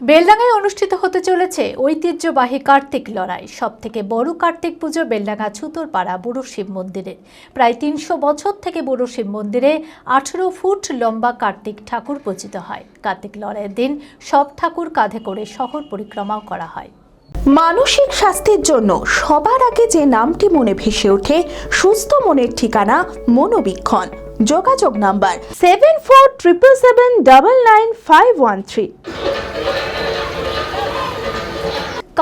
বেলডাঙ্গায় অনুষ্ঠিত হতে চলেছে ঐতিহ্যবাহী কার্তিক লড়াই। সব থেকে বড় কার্তিক পুজো বেলডাঙ্গা ছুতোরপাড়া বুড়ো শিব মন্দিরে প্রায় তিনশো বছর থেকে বুড়ো শিব মন্দিরে আঠেরো ফুট লম্বা কার্তিক ঠাকুর পূজিত হয়। কার্তিক লড়াইয়ের দিন সব ঠাকুর কাঁধে করে শহর পরিক্রমাও করা হয়। মানসিক স্বাস্থ্যের জন্য সবার আগে যে নামটি মনে ভেসে ওঠে, সুস্থ মনের ঠিকানা মনোবীক্ষণ। যোগাযোগ number seven four triple seven double nine five one three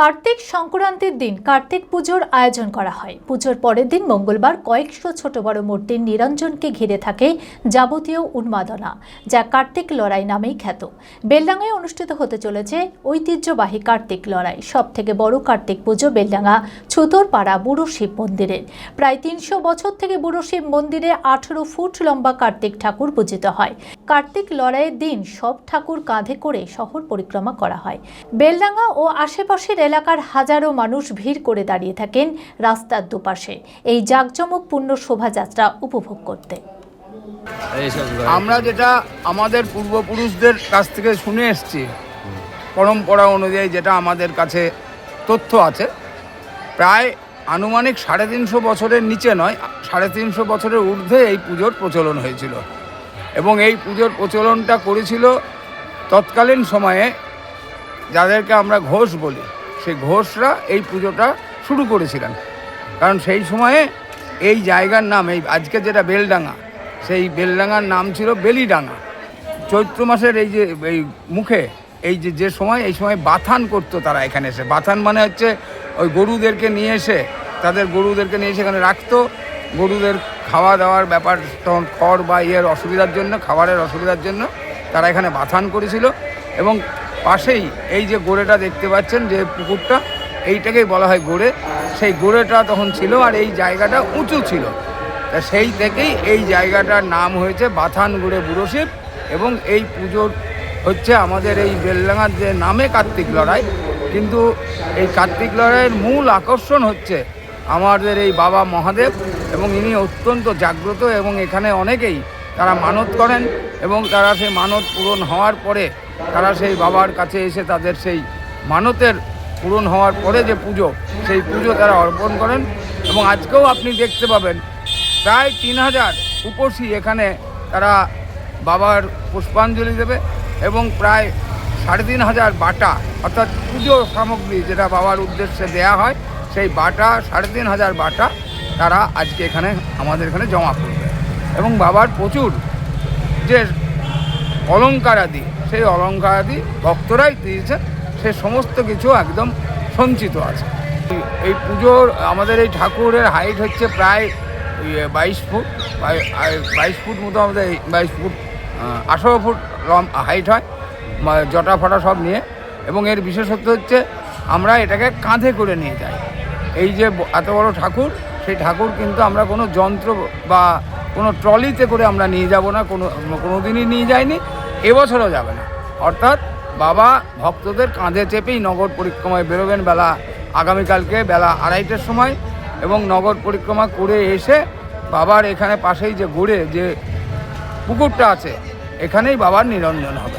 Kartik সংক্রান্তির দিন কার্তিক পুজোর আয়োজন করা হয়। পুজোর পরের দিন মঙ্গলবার কয়েকশো ছোট বড় মূর্তির নিরঞ্জনকে ঘিরে থাকে যাবতীয় উন্মাদনা, যা কার্তিক লড়াই নামেই খ্যাত। বেলডাঙ্গায় অনুষ্ঠিত হতে চলেছে ঐতিহ্যবাহী কার্তিক লড়াই। সব থেকে বড় কার্তিক পুজো বেলডাঙ্গা ছুতোরপাড়া বুড়ো শিব মন্দিরের। প্রায় তিনশো বছর থেকে বুড়ো শিব মন্দিরে আঠেরো ফুট লম্বা কার্তিক ঠাকুর পূজিত হয়। কার্তিক লড়াইয়ের দিন সব ঠাকুর কাঁধে করে শহর পরিক্রমা করা হয়। বেলডাঙ্গা ও আশেপাশের এলাকার হাজারো মানুষ ভিড় করে দাঁড়িয়ে থাকেন রাস্তার দুপাশে। এই জাঁকজমকপূর্ণ শোভাযাত্রা উপভোগ করতে। আমরা যেটা আমাদের পূর্বপুরুষদের কাছ থেকে শুনে এসেছি, পরম্পরা অনুযায়ী যেটা আমাদের কাছে তথ্য আছে, প্রায় আনুমানিক সাড়ে তিনশো বছরের নিচে নয়, সাড়ে তিনশো বছরের ঊর্ধ্বে এই পুজোর প্রচলন হয়েছিল। এবং এই পুজোর প্রচলনটা করেছিল তৎকালীন সময়ে যাদেরকে আমরা ঘোষ বলি। সেই ঘোষরা এই পুজোটা শুরু করেছিলেন। কারণ সেই সময়ে এই জায়গার নাম, এই আজকে যেটা বেলডাঙ্গা, সেই বেলডাঙ্গার নাম ছিল বেলিডাঙ্গা। চৈত্র মাসের এই যে, এই মুখে, এই যে যে সময়, এই সময় বাথান করতো তারা এখানে এসে। বাথান মানে হচ্ছে ওই গরুদেরকে নিয়ে এসে, তাদের গরুদেরকে নিয়ে এসে এখানে রাখতো। গরুদের খাওয়া দাওয়ার ব্যাপার, তখন খড় বা ইয়ের অসুবিধার জন্য, খাবারের অসুবিধার জন্য তারা এখানে বাথান করেছিল। এবং পাশেই এই যে গোড়েটা দেখতে পাচ্ছেন যে পুকুরটা, এইটাকেই বলা হয় গোড়ে। সেই গোড়েটা তখন ছিল আর এই জায়গাটা উঁচু ছিল। তা সেই থেকেই এই জায়গাটার নাম হয়েছে বাথানগুড়ে বুড়োশিব এবং এই পুজোর হচ্ছে আমাদের এই বেলডাঙার যে নামে কার্তিক লড়াই। কিন্তু এই কার্তিক লড়াইয়ের মূল আকর্ষণ হচ্ছে আমাদের এই বাবা মহাদেব এবং ইনি অত্যন্ত জাগ্রত এবং এখানে অনেকেই তারা মানত করেন এবং তারা সেই মানত পূরণ হওয়ার পরে তারা সেই বাবার কাছে এসে তাদের সেই মানতের পূরণ হওয়ার পরে যে পুজো, সেই পুজো তারা অর্পণ করেন এবং আজকেও আপনি দেখতে পাবেন প্রায় তিন হাজার উপসী এখানে তারা বাবার পুষ্পাঞ্জলি দেবে এবং প্রায় সাড়ে তিন হাজার বাটা, অর্থাৎ পুজো সামগ্রী যেটা বাবার উদ্দেশ্যে দেয়া হয়, সেই বাটা, সাড়ে তিন হাজার বাটা তারা আজকে এখানে আমাদের এখানে জমা করবে। এবং বাবার প্রচুর যে অলঙ্কার আদি সেই অলঙ্কার আদি ভক্তরাই দিয়েছেন, সে সমস্ত কিছু একদম সঞ্চিত আছে। এই- পুজোর, আমাদের এই ঠাকুরের হাইট হচ্ছে প্রায় বাইশ ফুট বাইশ ফুট মতো আমাদের বাইশ ফুট আঠারো ফুট লম হাইট হয় জটা ফটা সব নিয়ে। এবং এর বিশেষত্ব হচ্ছে আমরা এটাকে কাঁধে করে নিয়ে যাই। এই যে এত বড় ঠাকুর, সেই ঠাকুর কিন্তু আমরা কোনো যন্ত্র বা কোনো ট্রলিতে করে আমরা নিয়ে যাব না, কোনো কোনো দিনই নিয়ে যাইনি, এবছরও যাবে না। অর্থাৎ বাবা ভক্তদের কাঁধে চেপেই নগর পরিক্রমায় বেরোবেন বেলা আগামীকালকে বেলা আড়াইটার সময় এবং নগর পরিক্রমা করে এসে বাবার এখানে পাশেই যে ঘুরে যে পুকুরটা আছে, এখানেই বাবার নিরঞ্জন হবে।